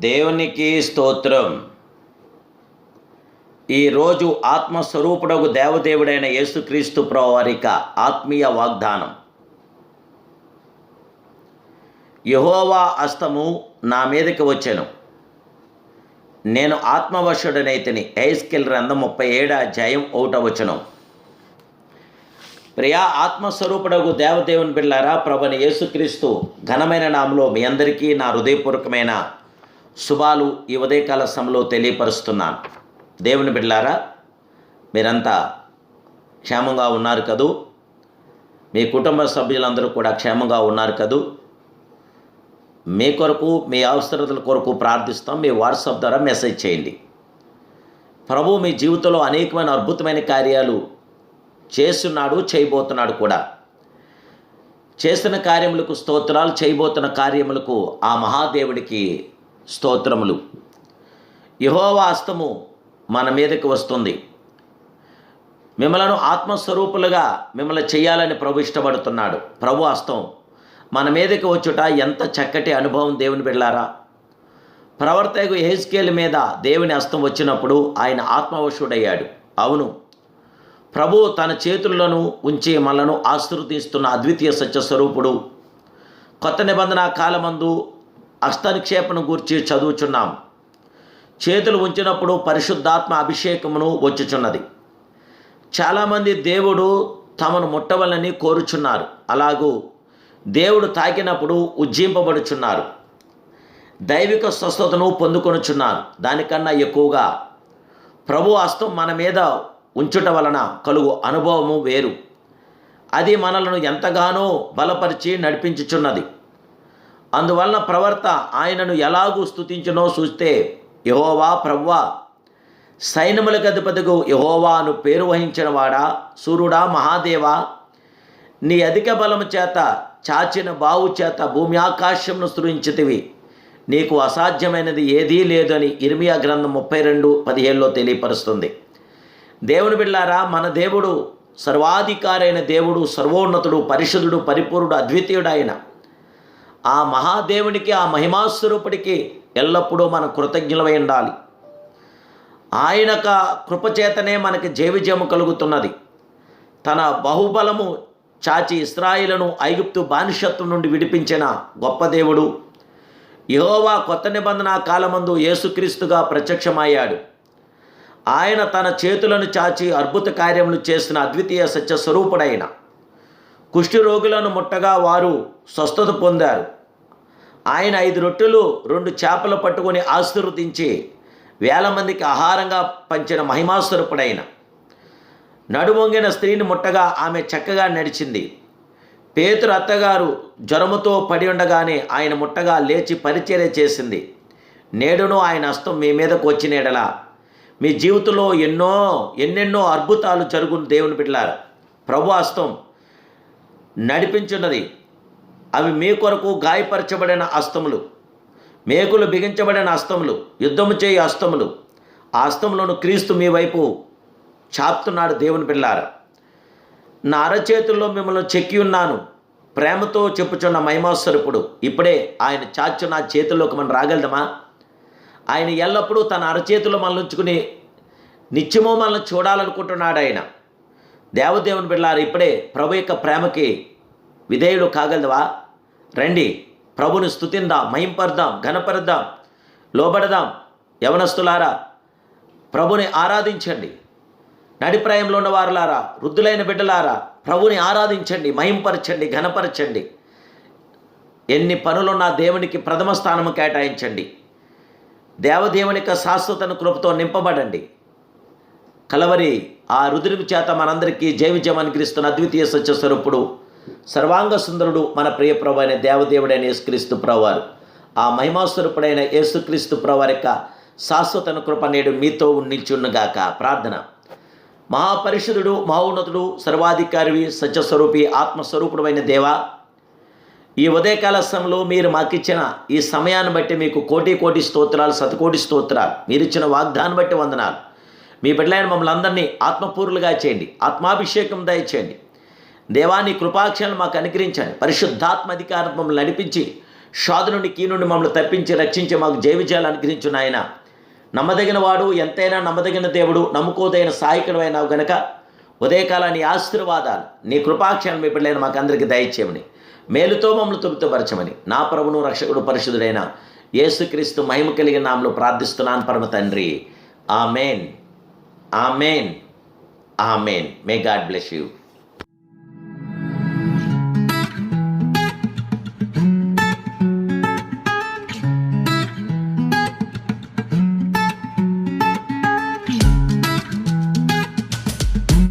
దేవునికి స్తోత్రం. ఈరోజు ఆత్మస్వరూపుడకు దేవదేవుడైన యేసుక్రీస్తు ప్రవారిక ఆత్మీయ వాగ్దానం. యహోవా అస్తము నా మీదకి వచ్చాను. నేను ఆత్మవశుడనైతిని. ఐస్కిల్ గ్రంథం ముప్పై ఏడు అధ్యాయం ఒకట వచ్చను ప్రియా ఆత్మస్వరూపుడకు దేవదేవుని బిళ్ళారా ప్రభుని యేసుక్రీస్తు ఘనమైన నామలో మీ అందరికీ నా హృదయపూర్వకమైన శుభాలు ఈ ఉదయకాల సమయంలో తెలియపరుస్తున్నాను. దేవుని బిడ్లారా మీరంతా క్షేమంగా ఉన్నారు కదూ? మీ కుటుంబ సభ్యులందరూ కూడా క్షేమంగా ఉన్నారు కదూ? మీ కొరకు మీ అవసరతల కొరకు ప్రార్థిస్తాం. మీ వాట్సాప్ ద్వారా మెసేజ్ చేయండి. ప్రభు మీ జీవితంలో అనేకమైన అద్భుతమైన కార్యాలు చేస్తున్నాడు చేయబోతున్నాడు కూడా. చేసిన కార్యములకు స్తోత్రాలు చేయబోతున్న కార్యములకు ఆ మహాదేవుడికి స్తోత్రములు. యహోవాస్తము మన మీదకి వస్తుంది. మిమ్మలను ఆత్మస్వరూపులుగా మిమ్మల్ని చేయాలని ప్రభు ఇష్టపడుతున్నాడు. ప్రభు అస్తం మన మీదకి వచ్చుట ఎంత చక్కటి అనుభవం దేవుని బిళ్ళారా ప్రవర్తకు హెజ్కేల్ మీద దేవుని అస్తం వచ్చినప్పుడు ఆయన ఆత్మవశుడయ్యాడు. అవును. ప్రభు తన చేతుల్లోనూ ఉంచి మనలను ఆశీర్వదిస్తున్న అద్వితీయ సత్యస్వరూపుడు. కొత్త నిబంధన కాలమందు హస్తనిక్షేపను గూర్చి చదువుచున్నాం. చేతులు ఉంచినప్పుడు పరిశుద్ధాత్మ అభిషేకమును వచ్చుచున్నది. చాలామంది దేవుడు తమను ముట్టవలని కోరుచున్నారు. అలాగూ దేవుడు తాకినప్పుడు ఉజ్జింపబడుచున్నారు. దైవిక స్వస్థతను పొందుకొనుచున్నారు. దానికన్నా ఎక్కువగా ప్రభు హస్తం మన మీద ఉంచుట వలన కలుగు అనుభవము వేరు. అది మనలను ఎంతగానో బలపరిచి నడిపించుచున్నది. అందువలన ప్రవర్త ఆయనను ఎలాగూ స్థుతించునో చూస్తే యహోవా ప్రవ్వా సైన్యములకు అధిపతికు యహోవా అను పేరు వహించినవాడా సూర్యుడా మహాదేవా నీ అధిక బలము చేత చాచిన బావు చేత భూమి ఆకాశంను సృజించితివి. నీకు అసాధ్యమైనది ఏదీ లేదని ఇర్మియా గ్రంథం ముప్పై రెండు పదిహేనులో తెలియపరుస్తుంది. దేవుని బిళ్ళారా మన దేవుడు సర్వాధికారైన దేవుడు సర్వోన్నతుడు పరిశుద్ధుడు పరిపూర్ణుడు అద్వితీయుడు ఆయన. ఆ మహాదేవునికి ఆ మహిమాస్వరూపుడికి ఎల్లప్పుడూ మన కృతజ్ఞులమై ఉండాలి. ఆయనక కృపచేతనే మనకి జైవిజయము కలుగుతున్నది. తన బహుబలము చాచి ఇస్రాయిలను ఐగుప్తు బానిసత్వం నుండి విడిపించిన గొప్ప దేవుడు. యహోవా కొత్త నిబంధన కాలమందు యేసుక్రీస్తుగా ప్రత్యక్షమయ్యాడు. ఆయన తన చేతులను చాచి అద్భుత కార్యములు చేసిన అద్వితీయ సత్య స్వరూపుడైన కుష్టి రోగులను ముట్టగా వారు స్వస్థత పొందారు. ఆయన ఐదు రొట్టెలు రెండు చేపలు పట్టుకొని ఆశీర్వదించి వేల మందికి ఆహారంగా పంచిన మహిమాస్వరూపుడైన. నడుమొంగిన స్త్రీని ముట్టగా ఆమె చక్కగా నడిచింది. పేతురు అత్తగారు జ్వరముతో పడి ఉండగానే ఆయన ముట్టగా లేచి పరిచర్య చేసింది. నేడును ఆయన హస్తం మీ మీదకు వచ్చినేడలా మీ జీవితంలో ఎన్నో ఎన్నెన్నో అద్భుతాలు జరుగును దేవుని బిడ్డలారు. ప్రభు హస్తం నడిపించున్నది. అవి మీ కొరకు గాయపరచబడిన అస్తములు. మేకులు బిగించబడిన అస్తములు. యుద్ధము చేయి అస్తములు. ఆ అస్తములను క్రీస్తు మీ వైపు చాపుతున్నాడు దేవుని పిల్లార. నా అరచేతుల్లో మిమ్మల్ని చెక్కి ఉన్నాను. ప్రేమతో చెప్పుచున్న మహిమాస్వరూపుడు. ఇప్పుడే ఆయన చాచు నా చేతుల్లోకి మనం రాగలదమా ఆయన ఎల్లప్పుడూ తన అరచేతిలో మనల్ని ఉంచుకుని నిత్యమో మనల్ని చూడాలనుకుంటున్నాడు ఆయన. దేవదేవుని బిళ్ళారు ఇప్పుడే ప్రభు యొక్క ప్రేమకి విధేయుడు కాగలవా? రండి ప్రభుని స్థుతిందాం మహింపర్దాం ఘనపరదాం లోబడదాం. యవనస్తులారా ప్రభుని ఆరాధించండి. నడిప్రాయంలో ఉన్న వారులారా వృద్ధులైన బిడ్డలారా ప్రభుని ఆరాధించండి మహింపరచండి ఘనపరచండి. ఎన్ని పనులున్నా దేవునికి ప్రథమ స్థానము కేటాయించండి. దేవదేవుని యొక్క శాశ్వతను కృపతో నింపబడండి. కలవరి ఆ రుద్రుని చేత మనందరికీ జయవిజయం అనుగ్రహిస్తున్న అద్వితీయ సత్యస్వరూపుడు సర్వాంగ సుందరుడు మన ప్రియ ప్రభు అయిన దేవదేవుడైన యేసుక్రీస్తు ప్రవారు ఆ మహిమాస్వరూపుడైన యేసుక్రీస్తు ప్రవారి యొక్క శాశ్వతను కృప నేడు మీతో నిల్చున్నగాక ప్రార్థన. మహాపరిషుదుడు మహోన్నతుడు సర్వాధికారివి సత్యస్వరూపి ఆత్మస్వరూపుడమైన దేవా ఈ ఉదయకాల సమయంలో మీరు మాకిచ్చిన ఈ సమయాన్ని బట్టి మీకు కోటి కోటి స్తోత్రాలు శతకోటి స్తోత్రాలు మీరిచ్చిన వాగ్దాన్ని బట్టి వందనాలు. మీ బిడ్డలైన మమ్మల్ని అందరినీ ఆత్మపూర్లుగా చేయండి. ఆత్మాభిషేకం దయచేయండి. దేవాన్ని కృపాక్షలను మాకు అనుగ్రహించండి. పరిశుద్ధాత్మ అధికారం మమ్మల్ని నడిపించి షాదు నుండి కీ నుండి మమ్మల్ని తప్పించి రక్షించి మాకు జయవిజయాలు అనుగ్రహించిన ఆయన నమ్మదగిన వాడు ఎంతైనా నమ్మదగిన దేవుడు నమ్ముకోదైన సహాయకుడు అయినావు గనక ఉదయకాల నీ ఆశీర్వాదాలు నీ కృపాక్షణ మీ పిల్లలైన మాకు అందరికీ దయచేయమని మేలుతో మమ్మల్ని తృప్తిపరచమని నా ప్రభును రక్షకుడు పరిశుద్ధుడైన యేసుక్రీస్తు మహిమ కలిగిన నామలు ప్రార్థిస్తున్నాను పరమ తండ్రి. Amen. Amen amen may God bless you